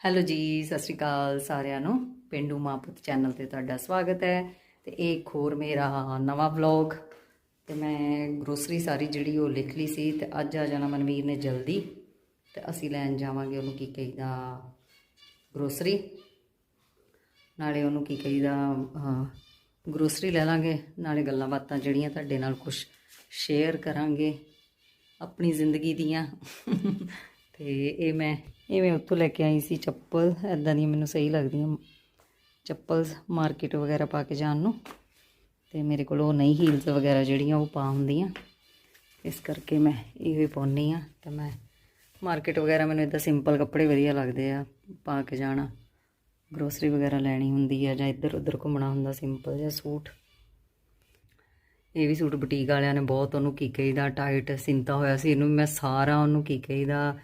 Hello ਜੀ, ਸਤਿ ਸ਼੍ਰੀ ਅਕਾਲ ਸਾਰਿਆਂ ਨੂੰ। ਪਿੰਡੂ ਮਾਂ ਪੁੱਤ ਚੈਨਲ ਤੇ ਤੁਹਾਡਾ ਸਵਾਗਤ ਹੈ ਤੇ ਇਹ ਇੱਕ ਹੋਰ ਮੇਰਾ ਨਵਾਂ ਵਲੌਗ। ਤੇ ਮੈਂ ਗਰੋਸਰੀ ਸਾਰੀ ਜਿਹੜੀ ਉਹ ਲਿਖ ਲਈ ਸੀ ਤੇ ਅੱਜ ਆ ਜਾਣਾ ਮਨਵੀਰ ਨੇ ਜਲਦੀ। ਤੇ ਅਸੀਂ ਲੈਣ ਜਾਵਾਂਗੇ ਉਹਨੂੰ ਕੀ ਕਹੀਦਾ ਗਰੋਸਰੀ ਨਾਲੇ ਉਹਨੂੰ ਕੀ ਕਹੀਦਾ ਗਰੋਸਰੀ ਲੈ ਲਾਂਗੇ, ਨਾਲੇ ਗੱਲਾਂ ਬਾਤਾਂ ਜਿਹੜੀਆਂ ਤੁਹਾਡੇ ਨਾਲ ਕੁਝ ਸ਼ੇਅਰ ਕਰਾਂਗੇ ਆਪਣੀ ਜ਼ਿੰਦਗੀ ਦੀਆਂ। ਤੇ ਇਹ ਮੈਂ ਇਹ ਮੈਂ ਉੱਥੋਂ ਲੈ ਕੇ ਆਈ ਸੀ ਚੱਪਲ ਐਦਾਂ ਦੀਆਂ ਮੈਨੂੰ ਸਹੀ ਲੱਗਦੀਆਂ। ਚੱਪਲਸ ਮਾਰਕੀਟ ਵਗੈਰਾ ਪਾ ਕੇ ਜਾਣ ਨੂੰ। ਤੇ ਮੇਰੇ ਕੋਲ ਉਹ ਨਹੀਂ ਹੀਲਸ ਵਗੈਰਾ ਜਿਹੜੀਆਂ ਉਹ ਪਾ ਹੁੰਦੀਆਂ। ਇਸ ਕਰਕੇ ਮੈਂ ਇਹੋ ਹੀ ਪਾਉਣੀ ਆ ਤਾਂ ਮੈਂ ਮਾਰਕੀਟ ਵਗੈਰਾ ਮੈਨੂੰ ਇਦਾਂ ਸਿੰਪਲ ਕੱਪੜੇ ਵਧੀਆ ਲੱਗਦੇ ਆ, ਪਾ ਕੇ ਜਾਣਾ। ਗਰੋਸਰੀ ਵਗੈਰਾ ਲੈਣੀ ਹੁੰਦੀ ਆ ਜਾਂ ਇੱਧਰ ਉੱਧਰ ਘੁੰਮਣਾ ਹੁੰਦਾ ਸਿੰਪਲ ਜਿਹਾ ਸੂਟ। ਇਹ ਵੀ ਸੂਟ ਬੁਟੀਕ ਵਾਲਿਆਂ ਨੇ ਬਹੁਤ ਉਹਨੂੰ ਕੀ ਕਹੀਦਾ ਟਾਈਟ ਸਿੰਤਾ ਹੋਇਆ ਸੀ ਇਹਨੂੰ। ਮੈਂ ਸਾਰਾ ਉਹਨੂੰ ਕੀ ਕਹੀਦਾ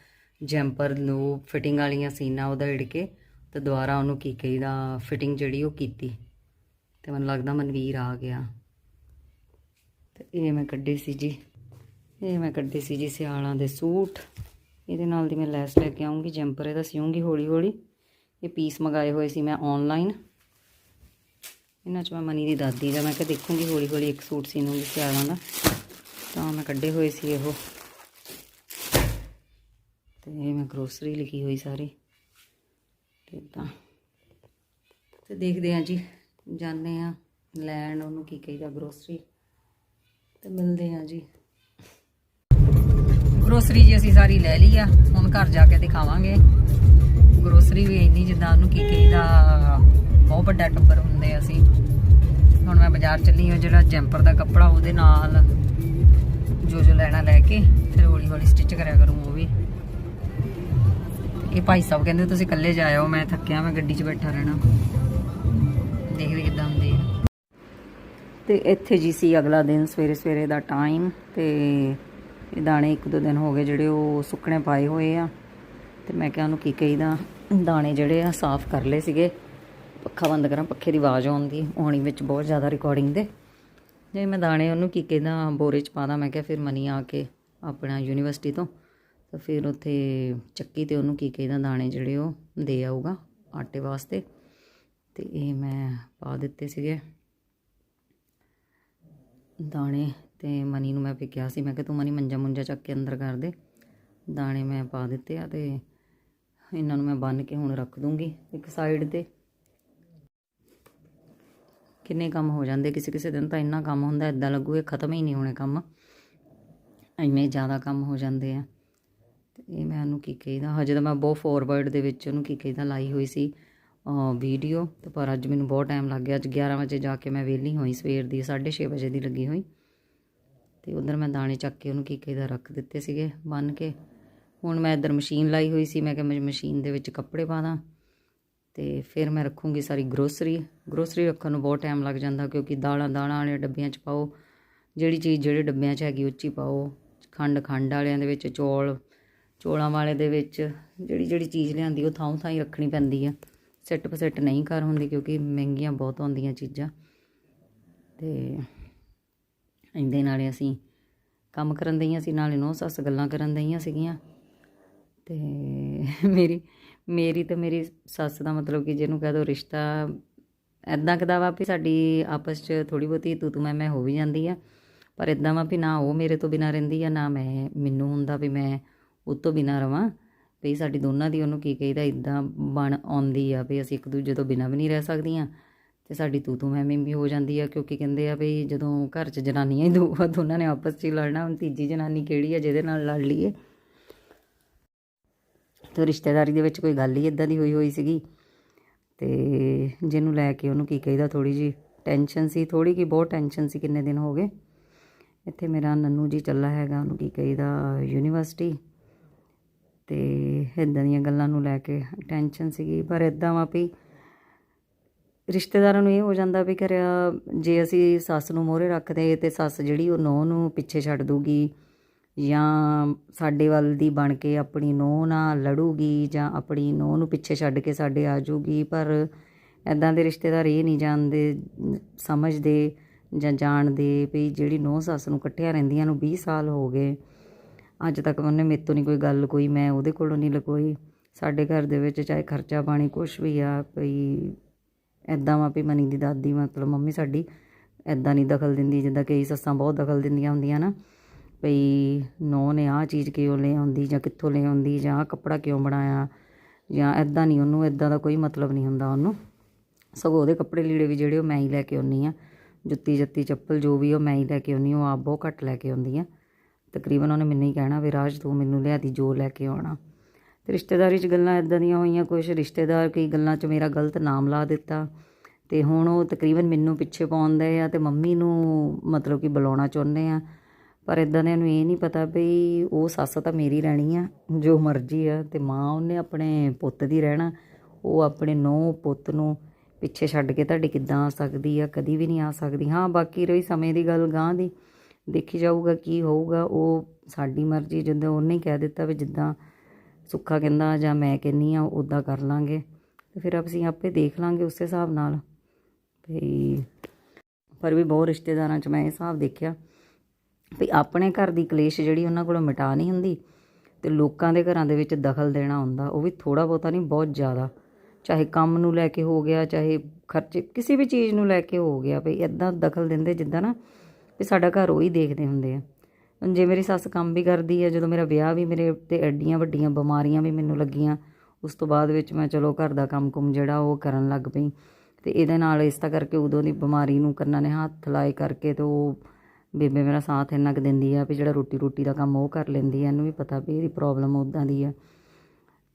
ਜੈਂਪਰ ਨੂੰ ਫਿਟਿੰਗ ਵਾਲੀਆਂ ਸੀਨਾ ਉਹਦਾ ਹਿੜ ਕੇ ਤੇ ਦੁਬਾਰਾ ਉਹਨੂੰ ਕੀ ਕਹੀਦਾ, ਫਿਟਿੰਗ ਜਿਹੜੀ ਉਹ ਕੀਤੀ। ਤੇ ਮੈਨੂੰ ਲੱਗਦਾ ਮਨਵੀਰ ਆ ਗਿਆ। ਤੇ ਇਹ ਮੈਂ ਕੱਢੀ ਸੀ ਜੀ। ਇਹ ਮੈਂ ਕੱਢੀ ਸੀ ਜੀ ਸਿਆਲਾਂ ਦੇ ਸੂਟ। ਇਹਦੇ ਨਾਲ ਦੀ ਮੈਂ ਲੈਸ ਲੈ ਕੇ ਆਉਂਗੀ ਜੈਂਪਰ ਇਹਦਾ ਸਿਉਂਗੀ ਹੌਲੀ ਹੌਲੀ ਇਹ ਪੀਸ ਮੰਗਾਏ ਹੋਏ ਸੀ ਮੈਂ ਆਨਲਾਈਨ ਇਹਨਾਂ 'ਚ ਮੈਂ ਮਨੀ ਦੀ ਦਾਦੀ ਦਾ ਮੈਂ ਕਿਹਾ ਦੇਖੂੰਗੀ ਹੌਲੀ ਹੌਲੀ ਇੱਕ ਸੂਟ ਸੀਨੂੰਗੀ ਸਿਆਲਾਂ ਦਾ। ਤਾਂ ਮੈਂ ਕੱਢੇ ਹੋਏ ਸੀ ਇਹੋ। ਤੇ ਇਹ ਮੈਂ ਗਰੋਸਰੀ ਲਿਖੀ ਹੋਈ ਸਾਰੀ। ਤੇ ਤਾਂ ਤੇ ਦੇਖਦੇ ਹਾਂ ਜੀ ਜਾਣੇ ਆ ਲੈਣ, ਉਹਨੂੰ ਕੀ ਕਹੀਦਾ ਗਰੋਸਰੀ ਤੇ ਮਿਲਦੇ ਹਾਂ ਜੀ। ਗਰੋਸਰੀ ਜੀ ਅਸੀਂ ਸਾਰੀ ਲੈ ਲਈ ਆ, ਹੁਣ ਘਰ ਜਾ ਕੇ ਦਿਖਾਵਾਂਗੇ। ਗਰੋਸਰੀ ਵੀ ਇੰਨੀ ਜਿੱਦਾਂ ਉਹਨੂੰ ਕੀ ਕਹੀਦਾ, ਬਹੁਤ ਵੱਡਾ ਟੱਬਰ ਹੁੰਦੇ ਅਸੀਂ। ਹੁਣ ਮੈਂ ਬਾਜ਼ਾਰ ਚੱਲੀ ਹਾਂ, ਜਿਹੜਾ ਜੈਂਪਰ ਦਾ ਕੱਪੜਾ ਉਹਦੇ ਨਾਲ ਜੋ ਜੋ ਲੈਣਾ ਲੈ ਕੇ, ਫਿਰ ਹੌਲੀ ਹੌਲੀ ਸਟਿਚ ਕਰਿਆ ਕਰੂੰ ਉਹ ਵੀ। ਇਹ ਭਾਈ ਸਾਹਿਬ ਕਹਿੰਦੇ ਤੁਸੀਂ ਇਕੱਲੇ ਜਾਇਓ, ਮੈਂ ਥੱਕਿਆ, ਮੈਂ ਗੱਡੀ 'ਚ ਬੈਠਾ ਰਹਿਣਾ। ਦੇਖਦੇ ਕਿੱਦਾਂ ਹੁੰਦੀ ਹੈ ਤੇ ਇੱਥੇ ਜੀ ਸੀ ਅਗਲਾ ਦਿਨ, ਸਵੇਰੇ ਸਵੇਰੇ ਦਾ ਟਾਈਮ ਤੇ ਇਹ ਦਾਣੇ ਇੱਕ ਦੋ ਦਿਨ ਹੋ ਗਏ ਜਿਹੜੇ ਉਹ ਸੁੱਕਣੇ ਪਾਏ ਹੋਏ ਆ। ਤੇ ਮੈਂ ਕਿਹਾ ਉਹਨੂੰ ਕੀ ਕਹੀਦਾ, ਦਾਣੇ ਜਿਹੜੇ ਆ ਸਾਫ਼ ਕਰ ਲਏ ਸੀਗੇ। ਪੱਖਾ ਬੰਦ ਕਰਾਂ, ਪੱਖੇ ਦੀ ਆਵਾਜ਼ ਆਉਂਦੀ ਆਉਣੀ ਵਿੱਚ ਬਹੁਤ ਜ਼ਿਆਦਾ ਰਿਕਾਰਡਿੰਗ ਦੇ। ਜੇ ਮੈਂ ਦਾਣੇ ਉਹਨੂੰ ਕੀ ਕਹਿੰਦਾ, ਬੋਰੇ 'ਚ ਪਾਦਾ ਮੈਂ ਕਿਹਾ ਫਿਰ ਮਨੀ ਆ ਕੇ ਆਪਣਾ ਯੂਨੀਵਰਸਿਟੀ ਤੋਂ ਫਿਰ ਉੱਥੇ ਚੱਕੀ ਤੇ ਉਹਨੂੰ ਕੀ ਕਹਿੰਦਾ, ਦਾਣੇ ਜਿਹੜੇ ਉਹ ਦੇ ਆਊਗਾ ਆਟੇ ਵਾਸਤੇ। ਤੇ ਇਹ ਮੈਂ ਪਾ ਦਿੱਤੇ ਸੀਗੇ। ਦਾਣੇ ਤੇ ਮਨੀ ਨੂੰ ਮੈਂ ਵੀ ਕਿਹਾ ਸੀ। ਮੈਂ ਕਿ ਤੂੰ ਮਨੀ ਮੰਜਾ ਮੁੰਜਾ ਚੱਕ ਕੇ ਅੰਦਰ ਕਰ ਦੇ। ਦਾਣੇ ਮੈਂ ਪਾ ਦਿੱਤੇ ਆ ਤੇ ਇਹਨਾਂ ਨੂੰ ਮੈਂ ਬੰਨ ਕੇ ਹੁਣ ਰੱਖ ਦੂੰਗੀ ਇੱਕ ਸਾਈਡ ਤੇ। ਕਿੰਨੇ ਕੰਮ ਹੋ ਜਾਂਦੇ ਕਿਸੇ ਕਿਸੇ ਦਿਨ ਤਾਂ ਇੰਨਾ ਕੰਮ ਹੁੰਦਾ ਇਦਾਂ ਲੱਗੂ ਇਹ ਖਤਮ ਹੀ ਨਹੀਂ ਹੋਣੇ ਕੰਮ। ਇੰਨੇ ਜ਼ਿਆਦਾ ਕੰਮ ਹੋ ਜਾਂਦੇ ਆ। ਇਹ ਮੈਂ ਉਹਨੂੰ ਕੀ ਕਹੀਦਾ, ਹਜੇ ਤਾਂ ਮੈਂ ਬਹੁਤ ਫੋਰਵਰਡ ਦੇ ਵਿੱਚ ਉਹਨੂੰ ਕੀ ਕਹੀਦਾ, ਲਾਈ ਹੋਈ ਸੀ ਵੀਡੀਓ ਤੇ ਪਰ ਅੱਜ ਮੈਨੂੰ ਬਹੁਤ ਟਾਈਮ ਲੱਗ ਗਿਆ, ਅੱਜ 11 ਵਜੇ ਜਾ ਕੇ ਮੈਂ ਵਿਹਲੀ ਹੋਈ, ਸਵੇਰ ਦੀ 6:30 ਵਜੇ ਦੀ ਲੱਗੀ ਹੋਈ। ਤੇ ਉਧਰ ਮੈਂ ਦਾਣੇ ਚੱਕ ਕੇ ਉਹਨੂੰ ਕੀ ਕਹੀਦਾ, ਰੱਖ ਦਿੱਤੇ ਸੀਗੇ ਬੰਨ ਕੇ। ਹੁਣ ਮੈਂ ਇੱਧਰ ਮਸ਼ੀਨ ਲਾਈ ਹੋਈ ਸੀ, ਮੈਂ ਕਿਹਾ ਮੈਂ ਮਸ਼ੀਨ ਦੇ ਵਿੱਚ ਕੱਪੜੇ ਪਾ ਦਾਂ। ਤੇ ਫਿਰ ਮੈਂ ਰੱਖੂੰਗੀ ਸਾਰੀ ਗਰੋਸਰੀ ਗਰੋਸਰੀ ਰੱਖਣ ਨੂੰ ਬਹੁਤ ਟਾਈਮ ਲੱਗ ਜਾਂਦਾ, ਕਿਉਂਕਿ ਦਾਲਾਂ ਦਾਲਾਂ ਵਾਲੇ ਡੱਬਿਆਂ 'ਚ ਪਾਓ, ਜਿਹੜੀ ਚੀਜ਼ ਜਿਹੜੇ ਡੱਬਿਆਂ 'ਚ ਹੈਗੀ ਉੱਚੀ ਪਾਓ। ਖੰਡ ਖੰਡ ਵਾਲਿਆਂ ਦੇ ਵਿੱਚ ਚੌਲ ਚੋਲਾਂ ਵਾਲੇ ਦੇ ਵਿੱਚ ਜਿਹੜੀ ਜਿਹੜੀ ਚੀਜ਼ ਲਿਆਂਦੀ, ਉਹ ਥਾਂ ਥਾਂ ਹੀ ਰੱਖਣੀ ਪੈਂਦੀ ਆ। ਸੈੱਟ ਪਸੈੱਟ ਨਹੀਂ ਕਰ ਹੁੰਦੀ ਕਿਉਂਕਿ ਮਹਿੰਗੀਆਂ ਬਹੁਤ ਆਉਂਦੀਆਂ ਚੀਜ਼ਾਂ। ਤੇ ਇਹਦੇ ਨਾਲੇ ਅਸੀਂ ਕੰਮ ਕਰਨ ਦਈਆਂ ਸੀ, ਨਾਲੇ ਨੋ ਸੱਸ ਗੱਲਾਂ ਕਰਨ ਦਈਆਂ ਸੀਗੀਆਂ। ਤੇ ਮੇਰੀ ਮੇਰੀ ਤੇ ਮੇਰੀ ਸੱਸ ਦਾ ਮਤਲਬ ਕਿ ਜਿਹਨੂੰ ਕਹਿ ਦੋ ਰਿਸ਼ਤਾ ਐਦਾਂ ਕਦਾ ਵਾ ਵੀ ਸਾਡੀ ਆਪਸ 'ਚ ਥੋੜੀ ਬਹੁਤੀ ਤੂੰ ਤੂੰ, ਮੈਂ ਮੈਂ ਹੋ ਵੀ ਜਾਂਦੀ ਆ। ਪਰ ਇਦਾਂ ਵਾ ਵੀ ਨਾ ਉਹ ਮੇਰੇ ਤੋਂ ਬਿਨਾ ਰਹਿੰਦੀ ਆ, ਨਾ ਮੈਂ, ਮੈਨੂੰ ਹੁੰਦਾ ਵੀ ਮੈਂ ਉਹ ਤੋਂ ਬਿਨਾ ਰਵਾਂ। ਵੀ ਸਾਡੀ ਦੋਨਾਂ ਦੀ ਉਹਨੂੰ ਕੀ ਕਹੀਦਾ ਇਦਾਂ ਬਣ ਆਉਂਦੀ ਆ ਵੀ ਅਸੀਂ ਇੱਕ ਦੂਜੇ ਤੋਂ ਬਿਨਾ ਵੀ ਨਹੀਂ ਰਹਿ ਸਕਦੀਆਂ। ਤੇ ਸਾਡੀ ਤੂੰ ਤੂੰ ਮੈਂ ਵੀ ਹੋ ਜਾਂਦੀ ਆ, ਕਿਉਂਕਿ ਕਹਿੰਦੇ ਆ ਵੀ ਜਦੋਂ ਘਰ 'ਚ ਜਨਾਨੀਆਂ ਹੀ ਦੋ ਆ ਦੋਨਾਂ ਨੇ ਆਪਸ 'ਚ ਹੀ ਲੜਨਾ। ਹੁਣ ਤੀਜੀ ਜਨਾਨੀ ਕਿਹੜੀ ਆ, ਜਿਹਦੇ ਨਾਲ ਲੜ ਲਈਏ। ਤੇ ਰਿਸ਼ਤੇਦਾਰੀ ਦੇ ਵਿੱਚ ਕੋਈ ਗੱਲ ਹੀ ਇਦਾਂ ਦੀ ਹੋਈ ਹੋਈ ਸੀਗੀ। ਤੇ ਜਿਹਨੂੰ ਲੈ ਕੇ ਉਹਨੂੰ ਕੀ ਕਹੀਦਾ ਥੋੜੀ ਜੀ ਟੈਨਸ਼ਨ ਸੀ ਥੋੜੀ ਕੀ ਬਹੁਤ ਟੈਨਸ਼ਨ ਸੀ, ਕਿੰਨੇ ਦਿਨ ਹੋ ਗਏ। ਇੱਥੇ ਮੇਰਾ ਨੰਨੂ ਜੀ ਚੱਲਾ ਹੈਗਾ, ਉਹਨੂੰ ਕੀ ਕਹੀਦਾ ਯੂਨੀਵਰਸਿਟੀ ਤੇ ਇਦਾਂ ਦੀਆਂ ਗੱਲਾਂ ਨੂੰ ਲੈ ਕੇ ਟੈਨਸ਼ਨ ਸੀਗੀ, ਪਰ ਇਦਾਂ ਵਾ ਵੀ ਰਿਸ਼ਤੇਦਾਰਾਂ ਨੂੰ ਇਹ ਹੋ ਜਾਂਦਾ ਵੀ ਕਰਿਆ ਜੇ ਅਸੀਂ ਸੱਸ ਨੂੰ ਮੋਹਰੇ ਰੱਖਦੇ ਤੇ ਸੱਸ ਜਿਹੜੀ ਉਹ ਨੌ ਨੂੰ ਪਿੱਛੇ ਛੱਡ ਦੂਗੀ ਜਾਂ ਸਾਡੇ ਵੱਲ ਦੀ ਬਣ ਕੇ ਆਪਣੀ ਨੋਹ ਨਾਲ ਲੜੂਗੀ ਜਾਂ ਆਪਣੀ ਨੋਹ ਨੂੰ ਪਿੱਛੇ ਛੱਡ ਕੇ ਸਾਡੇ ਆ ਜਾਊਗੀ, ਪਰ ਐਦਾਂ ਦੇ ਰਿਸ਼ਤੇਦਾਰ ਇਹ ਨਹੀਂ ਜਾਣਦੇ, ਸਮਝਦੇ ਜਾਂ ਜਾਣਦੇ ਵੀ ਜਿਹੜੀ ਨੋਹ ਸੱਸ ਨੂੰ ਇਕੱਠਿਆਂ ਰਹਿੰਦੀਆਂ ਨੂੰ 20 ਸਾਲ ਹੋ ਗਏ। ਅੱਜ ਤੱਕ ਉਹਨੇ ਮੇਰੇ ਤੋਂ ਨਹੀਂ ਕੋਈ ਗੱਲ ਕੋਈ, ਮੈਂ ਉਹਦੇ ਕੋਲੋਂ ਨਹੀਂ ਲਕੋਈ ਸਾਡੇ ਘਰ ਦੇ ਵਿੱਚ ਚਾਹੇ ਖਰਚਾ ਪਾਣੀ ਕੁਛ ਵੀ ਆ ਕੋਈ ਐਦਾਂ ਵਾ ਵੀ ਮਨੀ ਦੀ ਦਾਦੀ ਮਤਲਬ ਮੰਮੀ ਸਾਡੀ ਐਦਾਂ ਨਹੀਂ ਦਖਲ ਦਿੰਦੀ, ਜਿੱਦਾਂ ਕਈ ਸੱਸਾਂ ਬਹੁਤ ਦਖਲ ਦਿੰਦੀਆਂ ਹੁੰਦੀਆਂ ਨਾ। ਭਈ ਨੌ ਨੇ ਆਹ ਚੀਜ਼ ਕਿਉਂ ਲੈ ਆਉਂਦੀ ਜਾਂ ਕਿੱਥੋਂ ਲੈ ਆਉਂਦੀ ਜਾਂ ਆਹ ਕੱਪੜਾ ਕਿਉਂ ਬਣਾਇਆ ਜਾਂ ਐਦਾਂ ਨਹੀਂ, ਉਹਨੂੰ ਐਦਾਂ ਦਾ ਕੋਈ ਮਤਲਬ ਨਹੀਂ ਹੁੰਦਾ ਉਹਨੂੰ। ਸਗੋਂ ਉਹਦੇ ਕੱਪੜੇ ਲੀੜੇ ਵੀ ਜਿਹੜੇ ਉਹ ਮੈਂ ਹੀ ਲੈ ਕੇ ਆਉਣੀ ਆ ਜੁੱਤੀ ਜੱਤੀ, ਚੱਪਲ ਜੋ ਵੀ ਉਹ ਮੈਂ ਹੀ ਲੈ ਕੇ ਆਉਣੀ ਉਹ ਆਪ ਬਹੁਤ ਘੱਟ ਲੈ ਕੇ ਆਉਂਦੀ ਆ ਤਕਰੀਬਨ ਉਹਨੇ ਮੈਨੂੰ ਹੀ ਕਹਿਣਾ ਵੀ ਰਾਜ ਤੂੰ ਮੈਨੂੰ ਲਿਆ ਲਿਆਦੀ, ਜੋ ਲੈ ਕੇ ਆਉਣਾ। ਤੇ ਰਿਸ਼ਤੇਦਾਰੀ 'ਚ ਗੱਲਾਂ ਇਦਾਂ ਦੀਆਂ ਹੋਈਆਂ ਕੁਝ ਰਿਸ਼ਤੇਦਾਰ ਕਈ ਗੱਲਾਂ 'ਚ ਮੇਰਾ ਗਲਤ ਨਾਮ ਲਾ ਦਿੱਤਾ। ਤੇ ਹੁਣ ਉਹ ਤਕਰੀਬਨ ਮੈਨੂੰ ਪਿੱਛੇ ਪਾਉਂਦੇ ਆ ਤੇ ਮੰਮੀ ਨੂੰ ਮਤਲਬ ਕਿ ਬੁਲਾਉਣਾ ਚਾਹੁੰਦੇ ਆ। ਪਰ ਇਦਾਂ ਦੇ ਨੂੰ ਇਹ ਨਹੀਂ ਪਤਾ ਵੀ ਉਹ ਸੱਸ ਤਾਂ ਮੇਰੀ ਰਹਿਣੀ ਆ, ਜੋ ਮਰਜ਼ੀ ਆ ਤੇ ਮਾਂ ਉਹਨੇ ਆਪਣੇ ਪੁੱਤ ਦੀ ਰਹਿਣਾ, ਉਹ ਆਪਣੇ ਨੌ ਪੁੱਤ ਨੂੰ ਪਿੱਛੇ ਛੱਡ ਕੇ ਤੁਹਾਡੇ ਕਿੱਦਾਂ ਆ ਸਕਦੀ ਆ, ਕਦੀ ਵੀ ਨਹੀਂ ਆ ਸਕਦੀ। ਹਾਂ, ਬਾਕੀ ਰਹੀ ਸਮੇਂ ਦੀ ਗੱਲ ਗਾਂ ਦੀ। ਦੇਖੀ ਜਾਊਗਾ ਕੀ ਹੋਊਗਾ, ਉਹ ਸਾਡੀ ਮਰਜ਼ੀ, ਜਿੱਦਾਂ ਉਹਨੇ ਕਹਿ ਦਿੱਤਾ ਵੀ ਜਿੱਦਾਂ ਸੁੱਖਾ ਕਹਿੰਦਾ ਜਾਂ ਮੈਂ ਕਹਿੰਨੀ ਆ ਉਦਾਂ ਕਰ ਲਾਂਗੇ। ਤੇ ਫਿਰ ਅਸੀਂ ਆਪੇ ਦੇਖ ਲਾਂਗੇ ਉਸੇ ਹਿਸਾਬ ਨਾਲ। ਵੀ ਪਰ ਵੀ ਬਹੁਤ ਰਿਸ਼ਤੇਦਾਰਾਂ 'ਚ ਮੈਂ ਇਹ ਹਿਸਾਬ ਦੇਖਿਆ ਵੀ ਆਪਣੇ ਘਰ ਦੀ ਕਲੇਸ਼ ਜਿਹੜੀ ਉਹਨਾਂ ਕੋਲੋਂ ਮਿਟਾ ਨਹੀਂ ਹੁੰਦੀ ਤੇ ਲੋਕਾਂ ਦੇ ਘਰਾਂ ਦੇ ਵਿੱਚ ਦਖਲ ਦੇਣਾ ਹੁੰਦਾ, ਉਹ ਵੀ ਥੋੜਾ ਬਹੁਤਾ ਨਹੀਂ, ਬਹੁਤ ਜ਼ਿਆਦਾ। ਚਾਹੇ ਕੰਮ ਨੂੰ ਲੈ ਕੇ ਹੋ ਗਿਆ, ਚਾਹੇ ਖਰਚੇ, ਕਿਸੇ ਵੀ ਚੀਜ਼ ਨੂੰ ਲੈ ਕੇ ਹੋ ਗਿਆ, ਵੀ ਇਦਾਂ ਦਖਲ ਦਿੰਦੇ ਜਿੱਦਾਂ ਨਾ ਵੀ ਸਾਡਾ ਘਰ ਉਹ ਹੀ ਦੇਖਦੇ ਹੁੰਦੇ ਆ। ਹੁਣ ਜੇ ਮੇਰੀ ਸੱਸ ਕੰਮ ਵੀ ਕਰਦੀ ਹੈ ਜਦੋਂ ਮੇਰਾ ਵਿਆਹ ਵੀ ਮੇਰੇ ਤੇ ਐਡੀਆਂ ਵੱਡੀਆਂ ਬਿਮਾਰੀਆਂ ਵੀ ਮੈਨੂੰ ਲੱਗੀਆਂ, ਉਸ ਤੋਂ ਬਾਅਦ ਵਿੱਚ ਮੈਂ ਚਲੋ ਘਰ ਦਾ ਕੰਮ ਕੁਮ ਜਿਹੜਾ ਉਹ ਕਰਨ ਲੱਗ ਪਈ। ਤੇ ਇਹਦੇ ਨਾਲ ਇਸ ਤਾਂ ਕਰਕੇ ਉਦੋਂ ਦੀ ਬਿਮਾਰੀ ਨੂੰ ਕੰਨਾਂ ਨੇ ਹੱਥ ਲਾਏ ਕਰਕੇ ਤੇ ਉਹ ਬੇਬੇ ਮੇਰਾ ਸਾਥ ਇੰਨਾ ਕੁ ਦਿੰਦੀ ਆ ਵੀ ਜਿਹੜਾ ਰੋਟੀ ਰੋਟੀ ਦਾ ਕੰਮ ਉਹ ਕਰ ਲੈਂਦੀ ਆ, ਇਹਨੂੰ ਵੀ ਪਤਾ ਵੀ ਇਹਦੀ ਪ੍ਰੋਬਲਮ ਉਦਾਂ ਦੀ ਆ।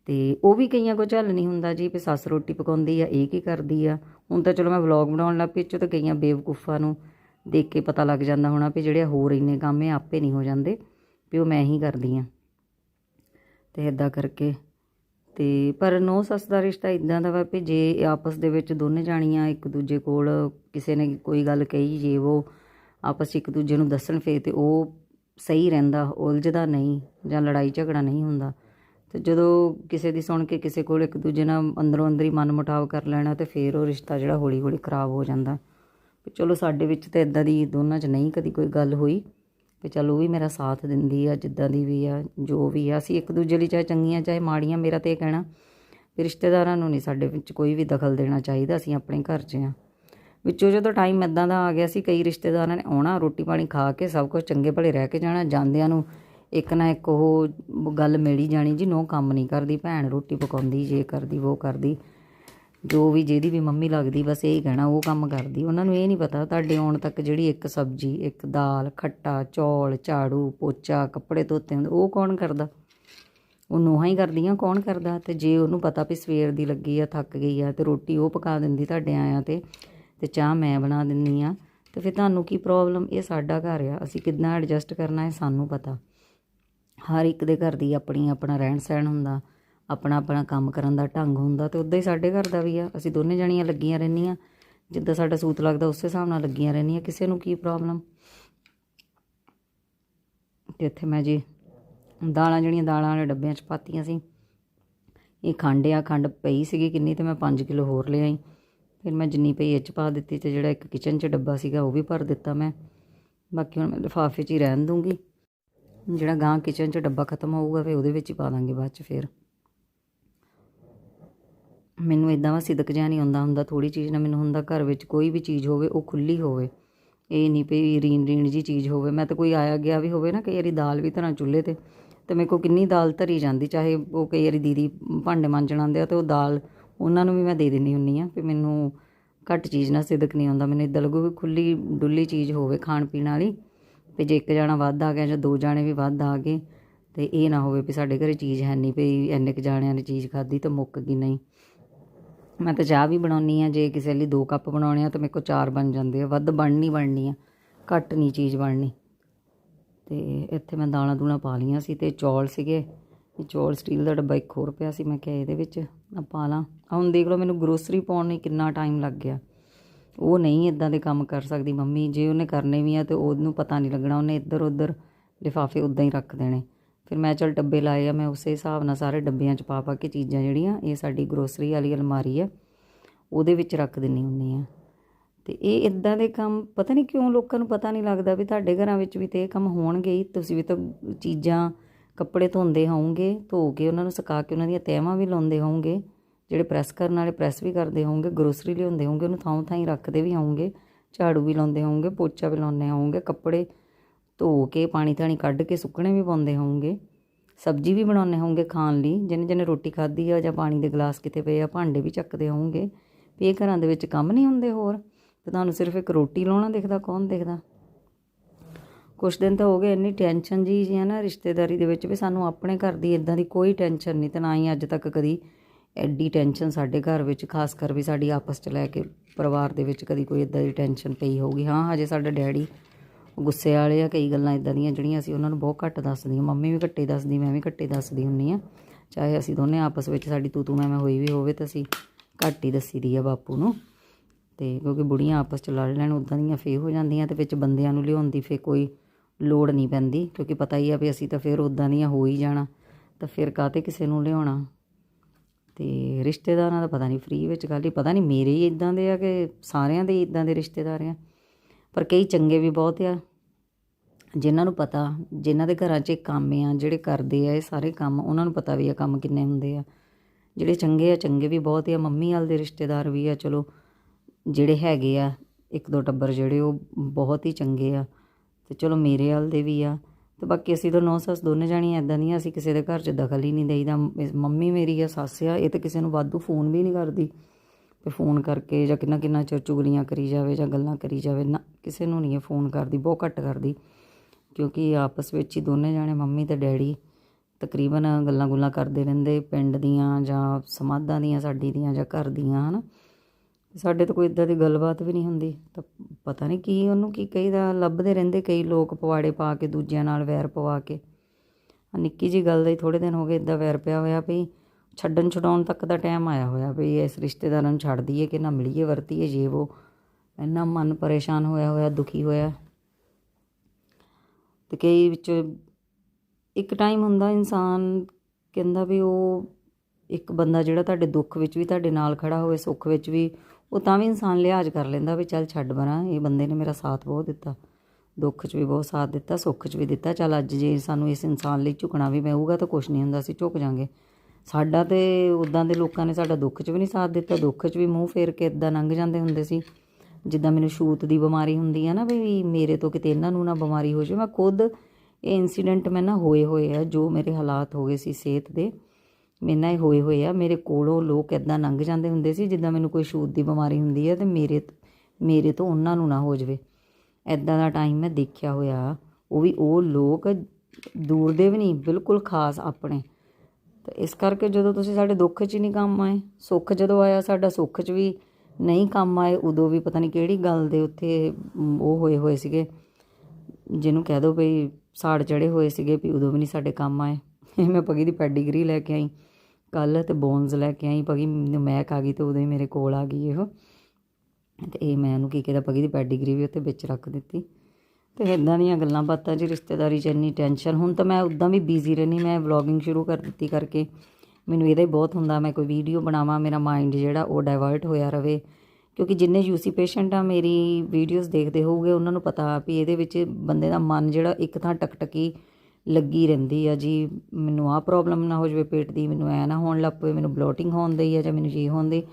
ਤੇ ਉਹ ਵੀ ਕਈਆਂ ਕੋ ਝੱਲ ਨਹੀਂ ਹੁੰਦਾ ਜੀ ਵੀ ਸੱਸ ਰੋਟੀ ਪਕਾਉਂਦੀ ਆ, ਇਹ ਕੀ ਕਰਦੀ ਆ। ਹੁਣ ਤਾਂ ਚਲੋ ਮੈਂ ਵਲੌਗ ਬਣਾਉਣ ਲੱਗ ਪਈ ਚੋ ਤਾਂ ਕਈਆਂ ਬੇਵਕੂਫਾਂ ਨੂੰ ਦੇਖ ਕੇ ਪਤਾ ਲੱਗ ਜਾਂਦਾ ਹੋਣਾ ਵੀ ਜਿਹੜੇ ਹੋਰ ਇੰਨੇ ਕੰਮ ਇਹ ਆਪੇ ਨਹੀਂ ਹੋ ਜਾਂਦੇ, ਵੀ ਉਹ ਮੈਂ ਹੀ ਕਰਦੀ ਆ। ਤੇ ਇਦਾਂ ਕਰਕੇ ਤੇ ਪਰ ਨੋ ਸੱਸ ਦਾ ਰਿਸ਼ਤਾ ਇਦਾਂ ਦਾ ਵਾ ਵੀ ਜੇ ਆਪਸ ਦੇ ਵਿੱਚ ਦੋਨੇ ਜਾਣੀਆਂ, ਇੱਕ ਦੂਜੇ ਕੋਲ ਕਿਸੇ ਨੇ ਕੋਈ ਗੱਲ ਕਹੀ ਜੇ ਉਹ ਆਪਸ 'ਚ ਇੱਕ ਦੂਜੇ ਨੂੰ ਦੱਸਣ ਫੇ ਤੇ ਉਹ ਸਹੀ ਰਹਿੰਦਾ, ਉਲਝਦਾ ਨਹੀਂ ਜਾਂ ਲੜਾਈ ਝਗੜਾ ਨਹੀਂ ਹੁੰਦਾ। ਤੇ ਜਦੋਂ ਕਿਸੇ ਦੀ ਸੁਣ ਕੇ ਕਿਸੇ ਕੋਲ ਇੱਕ ਦੂਜੇ ਨਾਲ ਅੰਦਰੋਂ ਅੰਦਰ ਹੀ ਮਨ ਮੁਟਾਵ ਕਰ ਲੈਣਾ ਤੇ ਫੇਰ ਉਹ ਰਿਸ਼ਤਾ ਜਿਹੜਾ ਹੌਲੀ ਹੌਲੀ ਖਰਾਬ ਹੋ ਜਾਂਦਾ। ਵੀ ਚਲੋ ਸਾਡੇ ਵਿੱਚ ਤਾਂ ਇਦਾਂ ਦੀ ਦੋਨਾਂ 'ਚ ਨਹੀਂ ਕਦੀ ਕੋਈ ਗੱਲ ਹੋਈ, ਵੀ ਚਲੋ ਉਹ ਵੀ ਮੇਰਾ ਸਾਥ ਦਿੰਦੀ ਆ, ਜਿੱਦਾਂ ਦੀ ਵੀ ਆ, ਜੋ ਵੀ ਆ। ਅਸੀਂ ਇੱਕ ਦੂਜੇ ਲਈ ਚਾਹੇ ਚੰਗੀਆਂ, ਚਾਹੇ ਮਾੜੀਆਂ, ਮੇਰਾ ਤੇ ਇਹ ਕਹਿਣਾ ਵੀ ਰਿਸ਼ਤੇਦਾਰਾਂ ਨੂੰ ਨਹੀਂ, ਸਾਡੇ ਵਿੱਚ ਕੋਈ ਵੀ ਦਖਲ ਦੇਣਾ ਚਾਹੀਦਾ, ਅਸੀਂ ਆਪਣੇ ਘਰ 'ਚ ਆ। ਵਿੱਚੋਂ ਜਦੋਂ ਟਾਈਮ ਇਦਾਂ ਦਾ ਆ ਗਿਆ ਸੀ, ਕਈ ਰਿਸ਼ਤੇਦਾਰਾਂ ਨੇ ਆਉਣਾ, ਰੋਟੀ ਪਾਣੀ ਖਾ ਕੇ ਸਭ ਕੁਝ ਚੰਗੇ ਭਲੇ ਰਹਿ ਕੇ ਜਾਣਾ, ਜਾਂਦਿਆਂ ਨੂੰ ਇੱਕ ਨਾ ਇੱਕ ਉਹ ਗੱਲ ਮਿਲੀ ਜਾਣੀ, ਜੀ ਨੋ ਕੰਮ ਨਹੀਂ ਕਰਦੀ, ਭੈਣ ਰੋਟੀ ਪਕਾਉਂਦੀ, ਜੇ ਕਰਦੀ ਉਹ ਕਰਦੀ। ਜੋ ਵੀ ਜਿਹਦੀ ਵੀ ਮੰਮੀ ਲੱਗਦੀ, ਬਸ ਇਹੀ ਕਹਿਣਾ, ਉਹ ਕੰਮ ਕਰਦੀ। ਉਹਨਾਂ ਨੂੰ ਇਹ ਨਹੀਂ ਪਤਾ, ਤੁਹਾਡੇ ਆਉਣ ਤੱਕ ਜਿਹੜੀ ਇੱਕ ਸਬਜ਼ੀ, ਇੱਕ ਦਾਲ, ਖੱਟਾ, ਚੌਲ, ਝਾੜੂ, ਪੋਚਾ, ਕੱਪੜੇ ਧੋਤੇ ਹੁੰਦੇ, ਉਹ ਕੌਣ ਕਰਦਾ? ਉਹ ਨੂੰਹਾਂ ਹੀ ਕਰਦੀਆਂ, ਕੌਣ ਕਰਦਾ? ਤੇ ਜੇ ਉਹਨੂੰ ਪਤਾ ਵੀ ਸਵੇਰ ਦੀ ਲੱਗੀ ਆ, ਥੱਕ ਗਈ ਆ, ਤੇ ਰੋਟੀ ਉਹ ਪਕਾ ਦਿੰਦੀ ਤੁਹਾਡੇ ਆਇਆਂ ਤੇ ਤੇ ਚਾਹ ਮੈਂ ਬਣਾ ਦਿੰਨੀ ਆ, ਤੇ ਫਿਰ ਤੁਹਾਨੂੰ ਕੀ ਪ੍ਰੋਬਲਮ ਇਹ ਸਾਡਾ ਘਰ ਆ, ਅਸੀਂ ਕਿੱਦਾਂ ਐਡਜਸਟ ਕਰਨਾ ਹੈ ਸਾਨੂੰ ਪਤਾ। ਹਰ ਇੱਕ ਦੇ ਘਰ ਦੀ ਆਪਣੀ ਆਪਣਾ ਰਹਿਣ ਸਹਿਣ ਹੁੰਦਾ। ਆਪਣਾ ਆਪਣਾ ਕੰਮ ਕਰਨ ਦਾ ਢੰਗ ਹੁੰਦਾ ਤੇ ਉਦਾਂ ਹੀ ਸਾਡੇ ਘਰ ਦਾ ਵੀ ਆ। ਅਸੀਂ ਦੋਨੇ ਜਣੀਆਂ ਲੱਗੀਆਂ ਰਹਿੰਦੀਆਂ। ਜਿੱਦਾਂ ਸਾਡਾ ਸੂਤ ਲੱਗਦਾ ਉਸੇ ਹਿਸਾਬ ਨਾਲ ਲੱਗੀਆਂ ਰਹਿੰਦੀਆਂ। ਕਿਸੇ ਨੂੰ ਕੀ ਪ੍ਰੋਬਲਮ ਤੇ ਇੱਥੇ ਮੈਂ ਜੀ ਦਾਲਾਂ ਜਿਹੜੀਆਂ ਦਾਲਾਂ ਵਾਲੇ ਡੱਬਿਆਂ 'ਚ ਪਾਤੀਆਂ ਸੀ। ਇਹ ਖੰਡ ਆ, ਖੰਡ ਪਈ ਸੀਗੀ ਕਿੰਨੀ ਤੇ ਮੈਂ 5 ਕਿਲੋ ਹੋਰ ਲਿਆਈ। ਫਿਰ ਮੈਂ ਜਿੰਨੀ ਪਈ ਇਹ 'ਚ ਪਾ ਦਿੱਤੀ ਤੇ ਜਿਹੜਾ ਇੱਕ ਕਿਚਨ 'ਚ ਡੱਬਾ ਸੀਗਾ ਉਹ ਵੀ ਭਰ ਦਿੱਤਾ ਮੈਂ। ਬਾਕੀ ਹੁਣ ਮੈਂ ਲਿਫਾਫੇ 'ਚ ਹੀ ਰਹਿਣ ਦੂੰਗੀ। ਜਿਹੜਾ ਗਾਂ ਕਿਚਨ 'ਚ ਡੱਬਾ ਖਤਮ ਹੋਊਗਾ ਫਿਰ ਉਹਦੇ ਵਿੱਚ ਹੀ ਪਾ ਦਾਂਗੇ ਬਾਅਦ 'ਚ ਫਿਰ। ਮੈਨੂੰ ਇਦਾਂ ਵਾ ਸਿਦਕ ਜਿਹਾ ਨਹੀਂ ਹੁੰਦਾ ਹੁੰਦਾ ਥੋੜੀ ਚੀਜ਼ ਨਾ ਮੈਨੂੰ ਹੁੰਦਾ ਘਰ ਵਿੱਚ ਕੋਈ ਵੀ ਚੀਜ਼ ਹੋਵੇ, ਉਹ ਖੁੱਲੀ ਹੋਵੇ। ਇਹ ਨਹੀਂ ਪਈ ਰੀਨ ਰੀਨ ਜੀ ਚੀਜ਼ ਹੋਵੇ। ਮੈਂ ਤਾਂ ਕੋਈ ਆਇਆ ਗਿਆ ਵੀ ਹੋਵੇ ਨਾ, ਕਈ ਵਾਰੀ ਦਾਲ ਵੀ ਧਰਾਂ ਚੁੱਲ੍ਹੇ ਤੇ ਤੇ ਮੇਰੇ ਕੋ ਕਿੰਨੀ ਦਾਲ ਧਰੀ ਜਾਂਦੀ, ਚਾਹੇ ਉਹ ਕਈ ਵਾਰੀ ਦੀਦੀ ਭਾਂਡੇ ਮਾਂਜਣ ਆਉਂਦੇ ਆ ਤੇ ਉਹ ਦਾਲ ਉਹਨਾਂ ਨੂੰ ਵੀ ਮੈਂ ਦੇ ਦਿੰਦੀ ਹੁੰਨੀ ਆ ਵੀ ਮੈਨੂੰ ਘੱਟ ਚੀਜ਼ ਨਾਲ ਸਿਦਕ ਨਹੀਂ ਆਉਂਦਾ। ਮੈਨੂੰ ਇਦਾਂ ਲੱਗੂ ਵੀ ਖੁੱਲੀ ਡੁੱਲੀ ਚੀਜ਼ ਹੋਵੇ ਖਾਣ ਪੀਣ ਵਾਲੀ ਤੇ ਜੇ ਇੱਕ ਜਾਣਾ ਵੱਧ ਆ ਗਿਆ ਜਾਂ ਦੋ ਜਾਣੇ ਵੀ ਵੱਧ ਆ ਗਏ, ਤੇ ਇਹ ਨਾ ਹੋਵੇ ਵੀ ਸਾਡੇ ਘਰੇ ਚੀਜ਼ ਹੈ ਨਹੀਂ ਪਈ ਇੰਨੇ ਕੁ ਜਾਣਿਆਂ ਨੇ ਚੀਜ਼ ਖਾਧੀ ਤਾਂ ਮੁੱਕ ਗਈ ਨਹੀਂ। ਮੈਂ ਤਾਂ ਚਾਹ ਵੀ ਬਣਾਉਣੀ ਆ, ਜੇ ਕਿਸੇ ਲਈ ਦੋ ਕੱਪ ਬਣਾਉਣੇ ਆ ਤਾਂ ਮੇਰੇ ਕੋਲ ਚਾਰ ਬਣ ਜਾਂਦੇ ਆ। ਵੱਧ ਬਣਨੀ ਬਣਨੀ ਆ, ਘੱਟ ਨਹੀਂ ਚੀਜ਼ ਬਣਨੀ। ਤੇ ਇੱਥੇ ਮੈਂ ਦਾਣਾ ਦੂਲਾਂ ਪਾ ਲੀਆਂ ਸੀ ਤੇ ਚੌਲ ਸੀਗੇ। ਚੌਲ ਸਟੀਲ ਦਾ ਡੱਬਾ ਇੱਕ ਹੋਰ ਪਿਆ ਸੀ, ਮੈਂ ਕਿਹਾ ਇਹਦੇ ਵਿੱਚ ਆ ਪਾ ਲਾਂ। ਹੁਣ ਦੇਖ ਲਓ, ਮੈਨੂੰ ਗਰੋਸਰੀ ਪਾਉਣ ਨੂੰ ਕਿੰਨਾ ਟਾਈਮ ਲੱਗ ਗਿਆ। ਉਹ ਨਹੀਂ ਇਦਾਂ ਦੇ ਕੰਮ ਕਰ ਸਕਦੀ ਮੰਮੀ। ਜੇ ਉਹਨੇ ਕਰਨੇ ਵੀ ਆ ਤੇ ਉਹਨੂੰ ਪਤਾ ਨਹੀਂ ਲੱਗਣਾ, ਉਹਨੇ ਇੱਧਰ ਉੱਧਰ ਲਿਫਾਫੇ ਉਦਾਂ ਹੀ ਰੱਖ ਦੇਣੇ। ਫਿਰ ਮੈਂ ਚਲ ਡੱਬੇ ਲਾਏ ਆ, ਮੈਂ ਉਸੇ ਹਿਸਾਬ ਨਾਲ ਸਾਰੇ ਡੱਬਿਆਂ 'ਚ ਪਾ ਪਾ ਕੇ ਚੀਜ਼ਾਂ ਜਿਹੜੀਆਂ, ਇਹ ਸਾਡੀ ਗਰੋਸਰੀ ਵਾਲੀ ਅਲਮਾਰੀ ਹੈ ਉਹਦੇ ਵਿੱਚ ਰੱਖ ਦਿੰਨੀ ਹੁੰਨੀ ਆ। ਤੇ ਇਹ ਇਦਾਂ ਦੇ ਕੰਮ ਪਤਾ ਨਹੀਂ ਕਿਉਂ ਲੋਕਾਂ ਨੂੰ ਪਤਾ ਨਹੀਂ ਲੱਗਦਾ ਵੀ ਤੁਹਾਡੇ ਘਰਾਂ ਵਿੱਚ ਵੀ ਤੇ ਇਹ ਕੰਮ ਹੋਣਗੇ ਹੀ। ਤੁਸੀਂ ਵੀ ਤਾਂ ਚੀਜ਼ਾਂ, ਕੱਪੜੇ ਧੋਂਦੇ ਹੋਵੋਗੇ, ਧੋ ਕੇ ਉਹਨਾਂ ਨੂੰ ਸੁਕਾ ਕੇ ਉਹਨਾਂ ਦੀਆਂ ਤਹਿਵਾਂ ਵੀ ਲਾਉਂਦੇ ਹੋਵੋਗੇ, ਜਿਹੜੇ ਪ੍ਰੈਸ ਕਰਨ ਵਾਲੇ ਪ੍ਰੈਸ ਵੀ ਕਰਦੇ ਹੋਵੋਗੇ ਗਰੋਸਰੀ ਲਿਆਉਂਦੇ ਹੋਵੋਗੇ, ਉਹਨੂੰ ਥਾਂ ਥਾਂ ਹੀ ਰੱਖਦੇ ਵੀ ਹੋਵੋਗੇ, ਝਾੜੂ ਵੀ ਲਾਉਂਦੇ ਹੋਵੋਗੇ, ਪੋਚਾ ਵੀ ਲਾਉਂਦੇ ਹੋਵੋਗੇ, ਕੱਪੜੇ ਧੋ ਕੇ, ਪਾਣੀ ਧਾਣੀ ਕੱਢ ਕੇ ਸੁੱਕਣੇ ਵੀ ਪਾਉਂਦੇ ਹੋਵੋਗੇ। ਸਬਜ਼ੀ ਵੀ ਬਣਾਉਂਦੇ ਹੋਵੋਗੇ ਖਾਣ ਲਈ। ਜਿਹਨੇ ਜਿਹਨੇ ਰੋਟੀ ਖਾਧੀ ਆ ਜਾਂ ਪਾਣੀ ਦੇ ਗਲਾਸ ਕਿਤੇ ਪਏ ਆ, ਭਾਂਡੇ ਵੀ ਚੱਕਦੇ ਹੋਵੋਗੇ। ਵੀ ਇਹ ਘਰਾਂ ਦੇ ਵਿੱਚ ਕੰਮ ਨਹੀਂ ਹੁੰਦੇ ਹੋਰ। ਤੇ ਤੁਹਾਨੂੰ ਸਿਰਫ ਇੱਕ ਰੋਟੀ ਲਾਉਣਾ ਦਿਖਦਾ, ਕੌਣ ਦਿਖਦਾ? ਕੁਛ ਦਿਨ ਤਾਂ ਹੋ ਗਏ, ਇੰਨੀ ਟੈਨਸ਼ਨ ਜੀ ਜੀ ਹੈ ਨਾ ਰਿਸ਼ਤੇਦਾਰੀ ਦੇ ਵਿੱਚ ਵੀ ਸਾਨੂੰ ਆਪਣੇ ਘਰ ਦੀ ਇਦਾਂ ਦੀ ਕੋਈ ਟੈਨਸ਼ਨ ਨਹੀਂ ਤੇ ਨਾ ਹੀ ਅੱਜ ਤੱਕ ਕਦੀ ਐਡੀ ਟੈਨਸ਼ਨ ਸਾਡੇ ਘਰ ਵਿੱਚ, ਖਾਸ ਕਰ ਵੀ ਸਾਡੀ ਆਪਸ 'ਚ ਲੈ ਕੇ ਪਰਿਵਾਰ ਦੇ ਵਿੱਚ ਕਦੀ ਕੋਈ ਇਦਾਂ ਦੀ ਟੈਨਸ਼ਨ ਪਈ ਹੋਊਗੀ। ਹਾਂ, ਹਜੇ ਸਾਡਾ ਡੈਡੀ ਗੁੱਸੇ ਵਾਲੇ ਆ, ਕਈ ਗੱਲਾਂ ਇਦਾਂ ਦੀਆਂ ਜਿਹੜੀਆਂ ਅਸੀਂ ਉਹਨਾਂ ਨੂੰ ਬਹੁਤ ਘੱਟ ਦੱਸਦੀ ਹਾਂ। ਮੰਮੀ ਵੀ ਘੱਟੇ ਦੱਸਦੀ, ਮੈਂ ਵੀ ਘੱਟੇ ਦੱਸਦੀ ਹੁੰਨੀ ਆ ਚਾਹੇ ਅਸੀਂ ਦੋਨੇ ਆਪਸ ਵਿੱਚ ਸਾਡੀ ਤੂੰ ਤੂੰ ਮੈਂ ਮੈਂ ਹੋਈ ਵੀ ਹੋਵੇ ਤਾਂ ਅਸੀਂ ਘੱਟ ਹੀ ਦੱਸੀ ਦੀ ਆ ਬਾਪੂ ਨੂੰ। ਤੇ ਕਿਉਂਕਿ ਬੁੜੀਆਂ ਆਪਸ ਚ ਲੜ ਲੈਣ ਉਦਾਂ ਦੀਆਂ ਫੇ ਹੋ ਜਾਂਦੀਆਂ ਤੇ ਵਿੱਚ ਬੰਦਿਆਂ ਨੂੰ ਲਿਆਉਣ ਦੀ ਫੇ ਕੋਈ ਲੋੜ ਨਹੀਂ ਪੈਂਦੀ। ਕਿਉਂਕਿ ਪਤਾ ਹੀ ਆ ਵੀ ਅਸੀਂ ਤਾਂ ਫਿਰ ਉਦਾਂ ਦੀਆਂ ਹੋ ਹੀ ਜਾਣਾ, ਤਾਂ ਫਿਰ ਕਾਤੇ ਕਿਸੇ ਨੂੰ ਲਿਆਉਣਾ? ਤੇ ਰਿਸ਼ਤੇਦਾਰਾਂ ਦਾ ਪਤਾ ਨਹੀਂ ਫ੍ਰੀ ਵਿੱਚ ਗੱਲ ਹੀ, ਪਤਾ ਨਹੀਂ ਮੇਰੇ ਹੀ ਇਦਾਂ ਦੇ ਆ ਕਿ ਸਾਰਿਆਂ ਦੇ ਇਦਾਂ ਦੇ ਰਿਸ਼ਤੇਦਾਰ ਆ। ਪਰ ਕਈ ਚੰਗੇ ਵੀ ਬਹੁਤ ਆ। ਜਿਨ੍ਹਾਂ ਨੂੰ ਪਤਾ, ਜਿਨ੍ਹਾਂ ਦੇ ਘਰਾਂ 'ਚ ਕੰਮ ਆ, ਜਿਹੜੇ ਕਰਦੇ ਆ, ਇਹ ਸਾਰੇ ਕੰਮ, ਉਹਨਾਂ ਨੂੰ ਪਤਾ ਵੀ ਆ ਕੰਮ ਕਿੰਨੇ ਹੁੰਦੇ ਆ। ਜਿਹੜੇ ਚੰਗੇ ਆ, ਚੰਗੇ ਵੀ ਬਹੁਤ ਆ, ਮੰਮੀ ਵਾਲ ਦੇ ਰਿਸ਼ਤੇਦਾਰ ਵੀ ਆ, ਚਲੋ, ਜਿਹੜੇ ਹੈਗੇ ਆ, ਇੱਕ ਦੋ ਟੱਬਰ ਜਿਹੜੇ, ਉਹ ਬਹੁਤ ਹੀ ਚੰਗੇ ਆ। ਤੇ ਚਲੋ, ਮੇਰੇ ਵਾਲ ਦੇ ਵੀ ਆ। ਤੇ ਬਾਕੀ ਅਸੀਂ ਤਾਂ ਨੌ ਸੱਸ ਦੋਨੇ ਜਾਣੀਆਂ ਇਦਾਂ ਦੀਆਂ, ਅਸੀਂ ਕਿਸੇ ਦੇ ਘਰ 'ਚ ਦਖਲ ਹੀ ਨਹੀਂ ਦੇਈਦਾ। ਇਸ- ਮੰਮੀ ਮੇਰੀ ਆ, ਸੱਸ ਆ, ਇਹ ਤਾਂ ਕਿਸੇ ਨੂੰ ਵਾਧੂ ਫੋਨ ਵੀ ਨਹੀਂ ਕਰਦੀ। ਤੇ ਫੋਨ ਕਰਕੇ ਜਾਂ ਕਿੰਨਾ ਕਿੰਨਾ ਚਿਰ ਚੁਗਲੀਆਂ ਕਰੀ ਜਾਵੇ ਜਾਂ ਗੱਲਾਂ ਕਰੀ ਜਾਵੇ, ਨਾ, ਕਿਸੇ ਨੂੰ ਨਹੀਂ ਇਹ ਫੋਨ ਕਰਦੀ, ਬਹੁਤ ਘੱਟ ਕਰਦੀ। ਕਿਉਂਕਿ ਆਪਸ ਵਿੱਚ ਹੀ ਦੋਨੇ ਜਾਣੇ, ਮੰਮੀ ਤੇ ਡੈਡੀ, ਤਕਰੀਬਨ ਗੱਲਾਂ ਗੁੱਲਾਂ ਕਰਦੇ ਰਹਿੰਦੇ, ਪਿੰਡ ਦੀਆਂ ਜਾਂ ਸਮਾਧਾਂ ਦੀਆਂ, ਸਾਡੀ ਦੀਆਂ ਜਾਂ ਘਰ ਦੀਆਂ, ਹਨਾ। ਸਾਡੇ ਤਾਂ ਕੋਈ ਇਦਾਂ ਦੀ ਗੱਲਬਾਤ ਵੀ ਨਹੀਂ ਹੁੰਦੀ। ਤਾਂ ਪਤਾ ਨਹੀਂ ਕੀ ਉਹਨੂੰ ਕੀ ਕਹੀਦਾ, ਲੱਭਦੇ ਰਹਿੰਦੇ ਕਈ ਲੋਕ ਪਵਾੜੇ ਪਾ ਕੇ, ਦੂਜਿਆਂ ਨਾਲ ਵੈਰ ਪਵਾ ਕੇ। ਨਿੱਕੀ ਜੀ ਗੱਲ ਦਾ ਹੀ ਥੋੜੇ ਦਿਨ ਹੋ ਗਏ ਇਦਾਂ ਵੈਰ ਪਿਆ ਹੋਇਆ ਵੀ ਛੱਡਣ ਛਡਾਉਣ ਤੱਕ ਦਾ ਟਾਈਮ ਆਇਆ ਹੋਇਆ ਵੀ ਇਸ ਰਿਸ਼ਤੇਦਾਰਾਂ ਨੂੰ ਛੱਡ ਦਈਏ ਕਿ ਨਾ ਮਿਲੀਏ, ਵਰਤੀਏ ਜੇ ਉਹ। ਇੰਨਾ ਮਨ ਪਰੇਸ਼ਾਨ ਹੋਇਆ ਹੋਇਆ, ਦੁਖੀ ਹੋਇਆ। ਅਤੇ ਕਈ ਵਿੱਚ ਇੱਕ ਟਾਈਮ ਹੁੰਦਾ ਇਨਸਾਨ ਕਹਿੰਦਾ ਵੀ ਉਹ ਇੱਕ ਬੰਦਾ ਜਿਹੜਾ ਤੁਹਾਡੇ ਦੁੱਖ ਵਿੱਚ ਵੀ ਤੁਹਾਡੇ ਨਾਲ ਖੜਾ ਹੋਵੇ, ਸੁੱਖ ਵਿੱਚ ਵੀ, ਉਹ ਤਾਂ ਵੀ ਇਨਸਾਨ ਲਿਹਾਜ਼ ਕਰ ਲੈਂਦਾ ਵੀ ਚੱਲ ਛੱਡ ਬਣਾ ਇਹ ਬੰਦੇ ਨੇ ਮੇਰਾ ਸਾਥ ਬਹੁਤ ਦਿੱਤਾ। ਦੁੱਖ 'ਚ ਵੀ ਬਹੁਤ ਸਾਥ ਦਿੱਤਾ, ਸੁੱਖ 'ਚ ਵੀ ਦਿੱਤਾ, ਚੱਲ ਅੱਜ ਜੇ ਸਾਨੂੰ ਇਸ ਇਨਸਾਨ ਲਈ ਝੁਕਣਾ ਵੀ ਪਊਗਾ ਤਾਂ ਕੁਝ ਨਹੀਂ ਹੁੰਦਾ, ਅਸੀਂ ਝੁਕ ਜਾਾਂਗੇ। ਸਾਡਾ ਤੇ ਉਦਾਂ ਦੇ ਲੋਕਾਂ ਨੇ ਸਾਡਾ ਦੁੱਖ 'ਚ ਵੀ ਨਹੀਂ ਸਾਥ ਦਿੱਤਾ, ਦੁੱਖ 'ਚ ਵੀ ਮੂੰਹ ਫੇਰ ਕੇ ਇਦਾਂ ਲੰਘ ਜਾਂਦੇ ਹੁੰਦੇ ਸੀ। ਜਿੱਦਾਂ ਮੈਨੂੰ ਛੂਤ ਦੀ ਬਿਮਾਰੀ ਹੁੰਦੀ ਆ ਨਾ ਵੀ ਮੇਰੇ ਤੋਂ ਕਿਤੇ ਇਹਨਾਂ ਨੂੰ ਨਾ ਬਿਮਾਰੀ ਹੋ ਜਾਵੇ, ਮੈਂ ਖੁਦ ਇਹ ਇਨਸੀਡੈਂਟ ਮੈਂ ਨਾ ਹੋਏ ਹੋਏ ਆ, ਜੋ ਮੇਰੇ ਹਾਲਾਤ ਹੋ ਗਏ ਸੀ ਸਿਹਤ ਦੇ ਮੇਰੇ ਨਾਲ ਹੋਏ ਹੋਏ ਆ, ਮੇਰੇ ਕੋਲੋਂ ਲੋਕ ਇਦਾਂ ਲੰਘ ਜਾਂਦੇ ਹੁੰਦੇ ਸੀ ਜਿੱਦਾਂ ਮੈਨੂੰ ਕੋਈ ਛੂਤ ਦੀ ਬਿਮਾਰੀ ਹੁੰਦੀ ਆ ਤੇ ਮੇਰੇ ਮੇਰੇ ਤੋਂ ਉਹਨਾਂ ਨੂੰ ਨਾ ਹੋ ਜਾਵੇ। ਇਦਾਂ ਦਾ ਟਾਈਮ ਮੈਂ ਦੇਖਿਆ ਹੋਇਆ, ਉਹ ਵੀ ਉਹ ਲੋਕ ਦੂਰ ਦੇ ਵੀ ਨਹੀਂ, ਬਿਲਕੁਲ ਖਾਸ ਆਪਣੇ। ਤਾਂ ਇਸ ਕਰਕੇ ਜਦੋਂ ਤੁਸੀਂ ਸਾਡੇ ਦੁੱਖ 'ਚ ਹੀ ਨਹੀਂ ਕੰਮ ਆਏ, ਸੁੱਖ ਜਦੋਂ ਆਇਆ, ਸਾਡਾ ਸੁੱਖ 'ਚ ਵੀ ਨਹੀਂ ਕੰਮ ਆਏ, ਉਦੋਂ ਵੀ ਪਤਾ ਨਹੀਂ ਕਿਹੜੀ ਗੱਲ ਦੇ ਉੱਥੇ ਉਹ ਹੋਏ ਹੋਏ ਸੀਗੇ। ਜਿਹਨੂੰ ਕਹਿ ਦੋ ਬਈ ਸਾੜ ਚੜੇ ਹੋਏ ਸੀਗੇ ਵੀ ਉਦੋਂ ਵੀ ਨਹੀਂ ਸਾਡੇ ਕੰਮ ਆਏ। ਮੈਂ ਪਗੀ ਦੀ ਪੈਡੀਗਰੀ ਲੈ ਕੇ ਆਈ ਕੱਲ ਤੇ ਬੋਨਸ ਲੈ ਕੇ ਆਈ, ਪਗੀ ਮੈਨੂੰ ਮੈਕ ਆ ਗਈ ਤੇ ਉਦੋਂ ਹੀ ਮੇਰੇ ਕੋਲ ਆ ਗਈ ਇਹ। ਤੇ ਇਹ ਮੈਂ ਉਹਨੂੰ ਕੀ ਕਹਿੰਦਾ ਪਗੀ ਦੀ ਪੈਡੀਗਰੀ ਵੀ ਉੱਤੇ ਵਿੱਚ ਰੱਖ ਦਿੱਤੀ। ਤੇ ਇਦਾਂ ਦੀਆਂ ਗੱਲਾਂ ਬਾਤਾਂ ਜੀ ਰਿਸ਼ਤੇਦਾਰੀ 'ਚ ਇੰਨੀ ਟੈਨਸ਼ਨ ਹੁਣ ਤਾਂ ਮੈਂ ਉਦਾਂ ਵੀ ਬਿਜ਼ੀ ਰਹਿਣੀ ਮੈਂ ਵਲੌਗਿੰਗ ਸ਼ੁਰੂ ਕਰ ਦਿੱਤੀ ਕਰਕੇ। ਮੈਨੂੰ ਇਹਦਾ ਹੀ ਬਹੁਤ ਹੁੰਦਾ, ਮੈਂ ਕੋਈ ਵੀਡੀਓ ਬਣਾਵਾਂ, ਮੇਰਾ ਮਾਈਂਡ ਜਿਹੜਾ ਉਹ ਡਾਇਵਰਟ ਹੋਇਆ ਰਵੇ। ਕਿਉਂਕਿ ਜਿੰਨੇ ਯੂਸੀ ਪੇਸ਼ੈਂਟ ਆ, ਮੇਰੀ ਵੀਡੀਓਜ਼ ਦੇਖਦੇ ਹੋਊਗੇ, ਉਹਨਾਂ ਨੂੰ ਪਤਾ ਵੀ ਇਹਦੇ ਵਿੱਚ ਬੰਦੇ ਦਾ ਮਨ ਜਿਹੜਾ ਇੱਕ ਥਾਂ ਟਕਟਕੀ ਲੱਗੀ ਰਹਿੰਦੀ ਆ, ਜੀ ਮੈਨੂੰ ਆਹ ਪ੍ਰੋਬਲਮ ਨਾ ਹੋ ਜਾਵੇ ਪੇਟ ਦੀ, ਮੈਨੂੰ ਐ ਨਾ ਹੋਣ ਲੱਗ ਪਵੇ, ਮੈਨੂੰ ਬਲੋਟਿੰਗ ਹੋਣ ਦੀ ਆ ਜਾਂ ਮੈਨੂੰ ਇਹ ਹੋਣ ਦੀ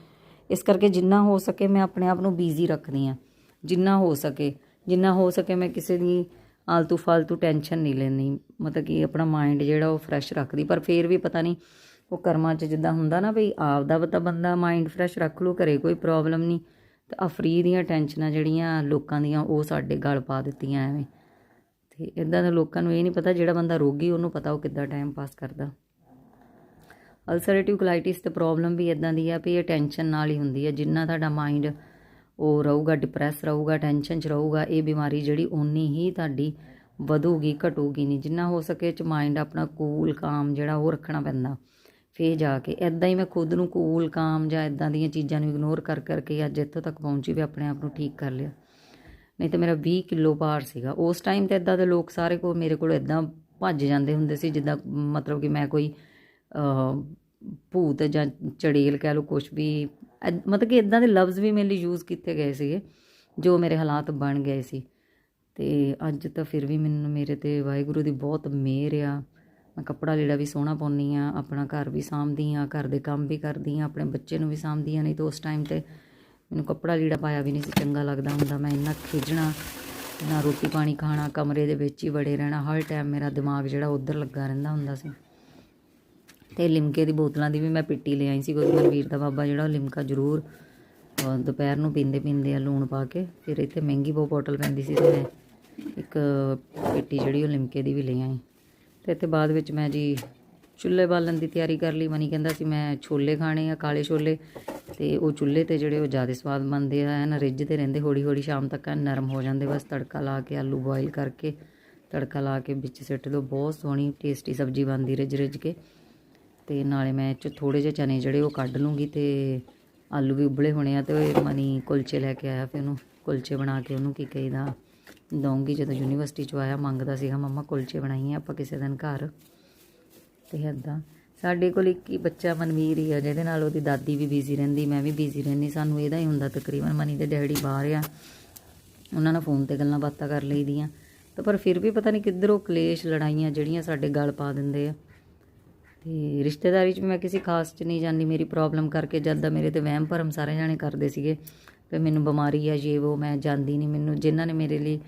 ਇਸ ਕਰਕੇ ਜਿੰਨਾ ਹੋ ਸਕੇ ਮੈਂ ਆਪਣੇ ਆਪ ਨੂੰ ਬਿਜ਼ੀ ਰੱਖਦੀ ਆ, ਜਿੰਨਾ ਹੋ ਸਕੇ। ਜਿੰਨਾ ਹੋ ਸਕੇ ਮੈਂ ਕਿਸੇ ਦੀ ਆਲਤੂ ਫਾਲਤੂ ਟੈਨਸ਼ਨ ਨਹੀਂ ਲੈਣੀ ਮਤਲਬ ਕਿ ਆਪਣਾ ਮਾਈਂਡ ਜਿਹੜਾ ਉਹ ਫਰੈਸ਼ ਰੱਖਦੀ, ਪਰ ਫੇਰ ਵੀ ਪਤਾ ਨਹੀਂ ਉਹ ਕਰਮਾਂ 'ਚ ਜਿੱਦਾਂ ਹੁੰਦਾ ਨਾ ਬਈ ਆਪਦਾ ਤਾਂ ਬੰਦਾ ਮਾਈਂਡ ਫਰੈਸ਼ ਰੱਖ ਲੂ ਘਰੇ ਕੋਈ ਪ੍ਰੋਬਲਮ ਨਹੀਂ। ਤੇ ਆ ਫਰੀ ਦੀਆਂ ਟੈਨਸ਼ਨਾਂ ਜਿਹੜੀਆਂ ਲੋਕਾਂ ਦੀਆਂ, ਉਹ ਸਾਡੇ ਗਲ ਪਾ ਦਿੱਤੀਆਂ ਐਵੇਂ। ਤੇ ਇਦਾਂ ਦੇ ਲੋਕਾਂ ਨੂੰ ਇਹ ਨਹੀਂ ਪਤਾ ਜਿਹੜਾ ਬੰਦਾ ਰੋਗੀ, ਉਹਨੂੰ ਪਤਾ ਉਹ ਕਿੱਦਾਂ ਟਾਈਮ ਪਾਸ ਕਰਦਾ। ਅਲਸਰੇਟਿਵ ਕੋਲਾਈਟਿਸ ਤੇ ਪ੍ਰੋਬਲਮ ਵੀ ਇਦਾਂ ਦੀ ਆ ਵੀ ਇਹ ਟੈਨਸ਼ਨ ਨਾਲ ਹੀ ਹੁੰਦੀ ਹੈ ਜਿੰਨਾ ਤੁਹਾਡਾ ਮਾਈਂਡ ਉਹ ਰਹੂਗਾ ਡਿਪਰੈਸ ਰਹੂਗਾ ਟੈਨਸ਼ਨ 'ਚ ਰਹੂਗਾ, ਇਹ ਬਿਮਾਰੀ ਜਿਹੜੀ ਓਨੀ ਹੀ ਤੁਹਾਡੀ ਵਧੂਗੀ, ਘਟੂਗੀ ਨਹੀਂ। ਜਿੰਨਾ ਹੋ ਸਕੇ ਚ ਮਾਈਂਡ ਆਪਣਾ ਕੂਲ ਕਾਮ ਜਿਹੜਾ ਉਹ ਰੱਖਣਾ ਪੈਂਦਾ। ਫੇਰ ਜਾ ਕੇ ਇਦਾਂ ਹੀ ਮੈਂ ਖੁਦ ਨੂੰ ਕੂਲ ਕਾਮ ਜਾਂ ਇਦਾਂ ਦੀਆਂ ਚੀਜ਼ਾਂ ਨੂੰ ਇਗਨੋਰ ਕਰ ਕਰਕੇ ਅੱਜ ਇੱਥੋਂ ਤੱਕ ਪਹੁੰਚੀ ਵੀ ਆਪਣੇ ਆਪ ਨੂੰ ਠੀਕ ਕਰ ਲਿਆ। ਨਹੀਂ ਤੇ ਮੇਰਾ 20 ਕਿਲੋ ਭਾਰ ਸੀਗਾ। ਉਸ ਟਾਈਮ ਤੇ ਇਦਾਂ ਦੇ ਲੋਕ ਸਾਰੇ ਕੋਲ ਮੇਰੇ ਕੋਲ ਇਦਾਂ ਭੱਜ ਜਾਂਦੇ ਹੁੰਦੇ ਸੀ, ਜਿੱਦਾਂ ਮਤਲਬ ਕਿ ਮੈਂ ਕੋਈ ਭੂਤ ਜਾਂ ਚੜੇਲ ਕਹਿ ਲਓ ਕੁਝ ਵੀ ਐਦ- ਮਤਲਬ ਕਿ ਇਦਾਂ ਦੇ ਲਫ਼ਜ਼ ਵੀ ਮੇਰੇ ਲਈ ਯੂਜ਼ ਕੀਤੇ ਗਏ ਸੀਗੇ, ਜੋ ਮੇਰੇ ਹਾਲਾਤ ਬਣ ਗਏ ਸੀ। ਤੇ ਅੱਜ ਤਾਂ ਫਿਰ ਵੀ ਮੈਨੂੰ, ਮੇਰੇ ਤੇ ਵਾਹਿਗੁਰੂ ਦੀ ਬਹੁਤ ਮਿਹਰ ਆ। ਮੈਂ ਕੱਪੜਾ ਲੀੜਾ ਵੀ ਸੋਹਣਾ ਪਾਉਂਦੀ ਆ ਆਪਣਾ ਘਰ ਵੀ ਸਾਂਭਦੀ ਆ ਘਰ ਦੇ ਕੰਮ ਵੀ ਕਰਦੀ ਆ ਆਪਣੇ ਬੱਚੇ ਨੂੰ ਵੀ ਸਾਂਭਦੀ ਆ ਨਹੀਂ ਤਾਂ ਉਸ ਟਾਈਮ ਤੇ ਮੈਨੂੰ ਕੱਪੜਾ ਲੀੜਾ ਪਾਇਆ ਵੀ ਨਹੀਂ ਸੀ, ਚੰਗਾ ਲੱਗਦਾ ਹੁੰਦਾ, ਮੈਂ ਇੰਨਾ ਖਿਜਣਾ ਨਾ ਰੋਟੀ ਪਾਣੀ ਖਾਣਾ, ਕਮਰੇ ਦੇ ਵਿੱਚ ਹੀ ਵੜੇ ਰਹਿਣਾ, ਹਰ ਟਾਈਮ ਮੇਰਾ ਦਿਮਾਗ ਜਿਹੜਾ ਉਧਰ ਲੱਗਾ ਰਹਿੰਦਾ ਹੁੰਦਾ ਸੀ। ਤੇ ਲਿਮਕੇ ਦੀ ਬੋਤਲਾਂ ਦੀ ਵੀ ਮੈਂ ਪਿੱਟੀ ਲੈ ਆਈ ਸੀ, ਕਿਉਂਕਿ ਮਨਵੀਰ ਦਾ ਬਾਬਾ ਜਿਹੜਾ ਉਹ ਲਿਮਕਾ ਜ਼ਰੂਰ ਦੁਪਹਿਰ ਨੂੰ ਪੀਂਦੇ ਪੀਂਦੇ ਆ ਲੂਣ ਪਾ ਕੇ, ਫਿਰ ਇੱਥੇ ਮਹਿੰਗੀ ਬਹੁਤ ਬੋਟਲ ਪੈਂਦੀ ਸੀ ਤੇ ਮੈਂ ਇੱਕ ਪਿੱਟੀ ਜਿਹੜੀ ਉਹ ਲਿਮਕੇ ਦੀ ਵੀ ਲੈ ਆਈ। ਤੇ ਇੱਥੇ ਬਾਅਦ ਵਿੱਚ ਮੈਂ ਜੀ ਚੁੱਲ੍ਹੇ ਬਾਲਣ ਦੀ ਤਿਆਰੀ ਕਰ ਲਈ। ਮਨੀ ਕਹਿੰਦਾ ਸੀ ਮੈਂ ਛੋਲੇ ਖਾਣੇ ਆ, ਕਾਲੇ ਛੋਲੇ। ਤੇ ਉਹ ਚੁੱਲ੍ਹੇ ਤੇ ਜਿਹੜੇ ਉਹ ਜ਼ਿਆਦਾ ਸਵਾਦ ਬਣਦੇ ਆ, ਐਨ ਰਿੱਝਦੇ ਰਹਿੰਦੇ ਹੌਲੀ ਹੌਲੀ ਸ਼ਾਮ ਤੱਕ ਐਨ ਨਰਮ ਹੋ ਜਾਂਦੇ। ਬਸ ਤੜਕਾ ਲਾ ਕੇ ਆਲੂ ਬੋਇਲ ਕਰਕੇ, ਤੜਕਾ ਲਾ ਕੇ ਵਿੱਚ ਸਿੱਟ ਦਿਓ ਬਹੁਤ ਸੋਹਣੀ ਟੇਸਟੀ ਸਬਜ਼ੀ ਬਣਦੀ ਰਿੱਝ ਰਿੱਝ ਕੇ। ਤੇ ਨਾਲੇ ਮੈਂ ਇਹ 'ਚ ਥੋੜੇ ਜਿਹੇ ਚਨੇ ਜਿਹੜੇ ਉਹ ਕੱਢ ਲੂੰਗੀ ਤੇ ਆਲੂ ਵੀ ਉਬਲੇ ਹੋਣੇ ਆ ਤੇ ਮਨੀ ਕੁਲਚੇ ਲੈ ਕੇ ਆਇਆ ਫਿਰ ਉਹਨੂੰ। ਕੁਲਚੇ ਬਣਾ ਕੇ ਉਹਨੂੰ ਕੀ ਕਹੀਦਾ? ਦਊਂਗੀ। ਜਦੋਂ ਯੂਨੀਵਰਸਿਟੀ ਚੋਂ ਆਇਆ, ਮੰਗਦਾ ਸੀਗਾ, ਮੰਮਾ, ਕੁਲਚੇ ਬਣਾਈਏ ਆਪਾਂ ਕਿਸੇ ਦਿਨ ਘਰ। ਤੇ ਇੱਦਾਂ ਸਾਡੇ ਕੋਲ ਇੱਕ ਹੀ ਬੱਚਾ ਮਨਵੀਰ ਹੀ ਆ, ਜਿਹਦੇ ਨਾਲ ਉਹਦੀ ਦਾਦੀ ਵੀ ਬਿਜ਼ੀ ਰਹਿੰਦੀ, ਮੈਂ ਵੀ ਬਿਜ਼ੀ ਰਹਿੰਦੀ। ਸਾਨੂੰ ਇਹਦਾ ਹੀ ਹੁੰਦਾ ਤਕਰੀਬਨ ਮਨੀ ਦੇ ਡੈਡੀ ਬਾਹਰ ਆ। ਉਹਨਾਂ ਨਾਲ ਫੋਨ ਤੇ ਗੱਲਾਂ ਬਾਤਾਂ ਕਰ ਲਈਦੀਆਂ। ਤਾਂ ਪਰ ਫਿਰ ਵੀ ਪਤਾ ਨਹੀਂ ਕਿੱਧਰੋਂ ਕਲੇਸ਼ ਲੜਾਈਆਂ ਜਿਹੜੀਆਂ ਸਾਡੇ ਗਲ ਪਾ ਦਿੰਦੇ ਆ। ਤੇ ਰਿਸ਼ਤੇਦਾਰੀ 'ਚ ਮੈਂ ਕਿਸੇ ਖਾਸ 'ਚ ਨਹੀਂ ਜਾਂਦੀ। ਮੇਰੀ ਪ੍ਰੋਬਲਮ ਕਰਕੇ ਜਦ ਦਾ ਮੇਰੇ ਤੇ ਵਹਿਮ ਭਰਮ ਸਾਰੇ ਜਾਣੇ ਕਰਦੇ ਸੀਗੇ ਤੇ ਮੈਨੂੰ ਬਿਮਾਰੀ ਆ, ਜੇ ਉਹ, ਮੈਂ ਜਾਂਦੀ ਨਹੀਂ ਮੈਨੂੰ, ਜਿਨ੍ਹਾਂ ਨੇ ਮੇਰੇ ਲਈ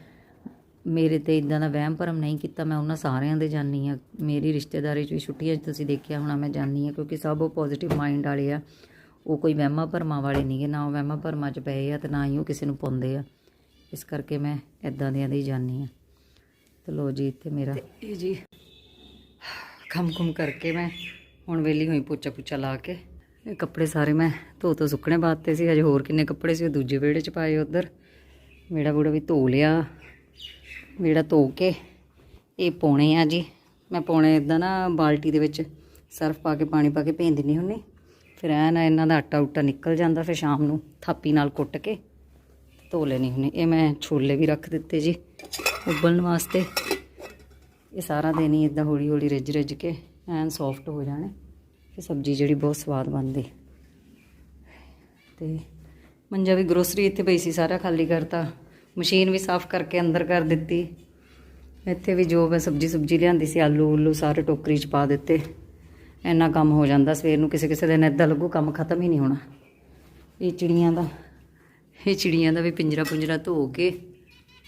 ਮੇਰੇ ਤੇ ਇਦਾਂ ਦਾ ਵਹਿਮ ਭਰਮ ਨਹੀਂ ਕੀਤਾ, ਮੈਂ ਉਹਨਾਂ ਸਾਰਿਆਂ ਦੇ ਜਾਣੀ ਆ ਮੇਰੀ ਰਿਸ਼ਤੇਦਾਰੀ 'ਚ ਵੀ ਛੁੱਟੀਆਂ 'ਚ ਤੁਸੀਂ ਦੇਖਿਆ ਹੋਣਾ, ਮੈਂ ਜਾਣੀ ਆ ਕਿਉਂਕਿ ਸਭ ਉਹ ਪੋਜ਼ਿਟਿਵ ਮਾਈਂਡ ਵਾਲੇ ਆ। ਉਹ ਕੋਈ ਵਹਿਮਾਂ ਭਰਮਾਂ ਵਾਲੇ ਨਹੀਂਗੇ ਨਾ ਉਹ ਵਹਿਮਾਂ ਭਰਮਾਂ 'ਚ ਪਏ ਆ ਤੇ ਨਾ ਹੀ ਉਹ ਕਿਸੇ ਨੂੰ ਪਾਉਂਦੇ ਆ। ਇਸ ਕਰਕੇ ਮੈਂ ਇਦਾਂ ਦਿਆਂ ਦੀ ਜਾਣੀ ਆ ਤੇ ਲੋ ਜੀ, ਇੱਥੇ ਮੇਰਾ ਇਹ ਜੀ, ਕੰਮ ਕੁਮ ਕਰਕੇ ਮੈਂ ਹੁਣ ਵੇਲੀ ਹੋਈ ਪੋਚਾ ਪੁੱਚਾ ਲਾ ਕੇ। ਇਹ ਕੱਪੜੇ ਸਾਰੇ ਮੈਂ ਧੋ ਧੋ ਸੁੱਕਣੇ ਬਾਤੇ ਸੀ ਅਜੇ ਹੋਰ ਕਿੰਨੇ ਕੱਪੜੇ ਸੀ ਉਹ ਦੂਜੇ ਵਿਹੜੇ 'ਚ ਪਾਏ ਉਧਰ। ਮੇੜਾ ਬੂੜਾ ਵੀ ਧੋ ਲਿਆ। ਵਿਹੜਾ ਧੋ ਕੇ ਇਹ ਪਾਉਣੇ ਆ ਜੀ। ਮੈਂ ਪਾਉਣੇ ਇਦਾਂ ਨਾ ਬਾਲਟੀ ਦੇ ਵਿੱਚ ਸਰਫ ਪਾ ਕੇ ਪਾਣੀ ਪਾ ਕੇ ਭੇਂ ਦਿੰਦੀ ਹੁੰਨੀ ਫਿਰ ਐ ਨਾ ਇਹਨਾਂ ਦਾ ਆਟਾ ਉਟਾ ਨਿਕਲ ਜਾਂਦਾ ਫਿਰ ਸ਼ਾਮ ਨੂੰ ਥਾਪੀ ਨਾਲ ਕੁੱਟ ਕੇ ਧੋ ਲੈਣੀ ਹੁੰਨੀ ਇਹ ਮੈਂ ਛੋਲੇ ਵੀ ਰੱਖ ਦਿੱਤੇ ਜੀ ਉਬਲਣ ਵਾਸਤੇ। ਇਹ ਸਾਰਾ ਦਿਨ ਹੀ ਇਦਾਂ ਹੌਲੀ ਹੌਲੀ ਰਿੱਝ ਰਿੱਝ ਕੇ ਐਨ ਸੌਫਟ ਹੋ ਜਾਣੇ। ਫਿਰ ਸਬਜ਼ੀ ਜਿਹੜੀ ਬਹੁਤ ਸਵਾਦ ਬਣਦੀ। ਤੇ ਮੰਜਾ ਵੀ ਗਰੋਸਰੀ ਇੱਥੇ ਪਈ ਸੀ ਸਾਰਾ ਖਾਲੀ ਕਰਤਾ। ਮਸ਼ੀਨ ਵੀ ਸਾਫ਼ ਕਰਕੇ ਅੰਦਰ ਕਰ ਦਿੱਤੀ। ਇੱਥੇ ਵੀ ਜੋ ਮੈਂ ਸਬਜ਼ੀ ਸੁਬਜੀ ਲਿਆਂਦੀ ਸੀ, ਆਲੂ, ਉਲੂ ਸਾਰੇ ਟੋਕਰੀ 'ਚ ਪਾ ਦਿੱਤੇ। ਇੰਨਾ ਕੰਮ ਹੋ ਜਾਂਦਾ, ਸਵੇਰ ਨੂੰ ਕਿਸੇ ਕਿਸੇ ਦਿਨ ਏਦਾਂ ਲੱਗੂ ਕੰਮ ਖਤਮ ਹੀ ਨਹੀਂ ਹੋਣਾ। ਇਹ ਚਿੜੀਆਂ ਦਾ, ਇਹ ਚਿੜੀਆਂ ਦਾ ਵੀ ਪਿੰਜਰਾ ਪੁੰਜਰਾ ਧੋ ਕੇ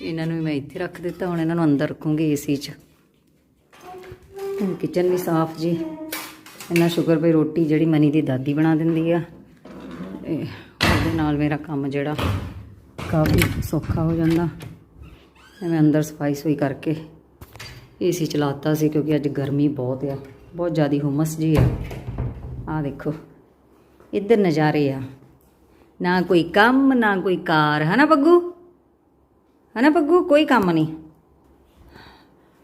ਇਹਨਾਂ ਨੂੰ ਵੀ ਮੈਂ ਇੱਥੇ ਰੱਖ ਦਿੱਤਾ, ਹੁਣ ਇਹਨਾਂ ਨੂੰ ਅੰਦਰ ਰੱਖੂੰਗੀ ਏਸੀ 'ਚ। ਕਿਚਨ ਵੀ ਸਾਫ਼ ਜੀ। ਇੰਨਾ ਸ਼ੁਕਰ ਭਈ ਰੋਟੀ ਜਿਹੜੀ ਮਨੀ ਦੀ ਦਾਦੀ ਬਣਾ ਦਿੰਦੀ ਆ। ਉਹਦੇ ਨਾਲ ਮੇਰਾ ਕੰਮ ਜਿਹੜਾ ਕਾਫੀ ਸੌਖਾ ਹੋ ਜਾਂਦਾ। ਤੇ ਅੰਦਰ ਸਫ਼ਾਈ ਸੁਈ ਕਰਕੇ ਏਸੀ ਚਲਾਤਾ ਸੀ ਕਿਉਂਕਿ ਅੱਜ ਗਰਮੀ ਬਹੁਤ ਆ। ਬਹੁਤ ਜ਼ਿਆਦਾ ਹੁਮਸ ਜੀ ਆ। ਆ ਦੇਖੋ, ਇੱਧਰ ਨਜ਼ਾਰੇ ਆ। ਨਾ ਕੋਈ ਕੰਮ, ਨਾ ਕੋਈ ਕਾਰ। ਹੈ ਹਨਾ ਪੱਗੂ? ਨਾ ਪੱਗੂ? ਕੋਈ ਕੰਮ ਨਹੀਂ।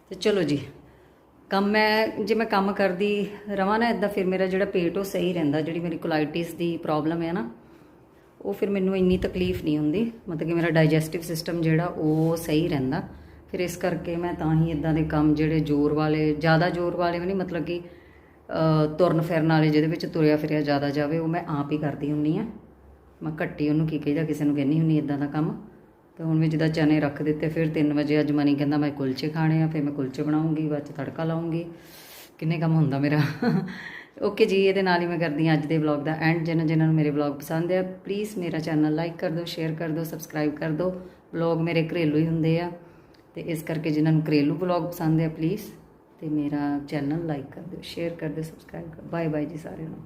ਤੇ ਚਲੋ ਜੀ, ਕੰਮ ਮੈਂ, ਜੇ ਮੈਂ ਕੰਮ ਕਰਦੀ ਰਵਾਂ ਨਾ ਇਦਾਂ ਫਿਰ ਮੇਰਾ ਜਿਹੜਾ ਪੇਟ ਉਹ ਸਹੀ ਰਹਿੰਦਾ, ਜਿਹੜੀ ਮੇਰੀ ਕੋਲਾਈਟਿਸ ਦੀ ਪ੍ਰੋਬਲਮ ਹੈ ਨਾ। ਉਹ ਫਿਰ ਮੈਨੂੰ ਇੰਨੀ ਤਕਲੀਫ ਨਹੀਂ ਹੁੰਦੀ। ਮਤਲਬ ਕਿ ਮੇਰਾ ਡਾਈਜੈਸਟਿਵ ਸਿਸਟਮ ਜਿਹੜਾ ਉਹ ਸਹੀ ਰਹਿੰਦਾ। ਫਿਰ ਇਸ ਕਰਕੇ ਮੈਂ ਤਾਂ ਹੀ ਇਦਾਂ ਦੇ ਕੰਮ ਜਿਹੜੇ ਜ਼ੋਰ ਵਾਲੇ, ਜ਼ਿਆਦਾ ਜ਼ੋਰ ਵਾਲੇ ਵੀ ਨਹੀਂ, ਮਤਲਬ ਕਿ ਤੁਰਨ ਫਿਰਨ ਵਾਲੇ ਜਿਹਦੇ ਵਿੱਚ ਤੁਰਿਆ ਫਿਰਿਆ ਜ਼ਿਆਦਾ ਜਾਵੇ, ਉਹ ਮੈਂ ਆਪ ਹੀ ਕਰਦੀ ਹੁੰਨੀ ਆ ਮੈਂ ਘੱਟੀ ਉਹਨੂੰ ਕੀ ਕਹੀਦਾ, ਕਿਸੇ ਨੂੰ ਕਹਿੰਦੀ ਹੁੰਨੀ ਇਦਾਂ ਦਾ ਕੰਮ। ਤੇ ਹੁਣ ਮੈਂ ਜਿੱਦਾਂ ਚਨੇ ਰੱਖ ਦਿੱਤੇ, ਫਿਰ 3 ਵਜੇ ਅੱਜ ਮਨੀ ਕਹਿੰਦਾ, ਮੈਂ ਕੁਲਚੇ ਖਾਣੇ ਆ, ਫਿਰ ਮੈਂ ਕੁਲਚੇ ਬਣਾਉਂਗੀ, ਬਾਅਦ ਚ ਤੜਕਾ ਲਾਉਂਗੀ। ਕਿੰਨੇ ਕੰਮ ਹੁੰਦਾ ਮੇਰਾ। ਓਕੇ ਜੀ, ਇਹਦੇ ਨਾਲ ਹੀ ਮੈਂ ਕਰਦੀ ਹਾਂ ਅੱਜ ਦੇ ਵਲੌਗ ਦਾ ਐਂਡ ਜਿਹਨਾਂ ਜਿਹਨਾਂ ਨੂੰ ਮੇਰੇ ਵਲੌਗ ਪਸੰਦ ਆ ਪਲੀਜ਼ ਮੇਰਾ ਚੈਨਲ ਲਾਈਕ ਕਰ ਦਿਓ ਸ਼ੇਅਰ ਕਰ ਦਿਓ ਸਬਸਕ੍ਰਾਈਬ ਕਰ ਦਿਓ। ਵਲੌਗ ਮੇਰੇ ਘਰੇਲੂ ਹੀ ਹੁੰਦੇ ਆ। ਤੇ ਇਸ ਕਰਕੇ ਜਿਹਨਾਂ ਨੂੰ ਘਰੇਲੂ ਵਲੌਗ ਪਸੰਦ ਆ ਪਲੀਜ਼ ਤੇ ਮੇਰਾ ਚੈਨਲ ਲਾਈਕ ਕਰ ਦਿਓ ਸ਼ੇਅਰ ਕਰ ਦਿਓ ਸਬਸਕ੍ਰਾਈਬ ਕਰ ਬਾਏ ਬਾਏ ਜੀ ਸਾਰਿਆਂ ਨੂੰ।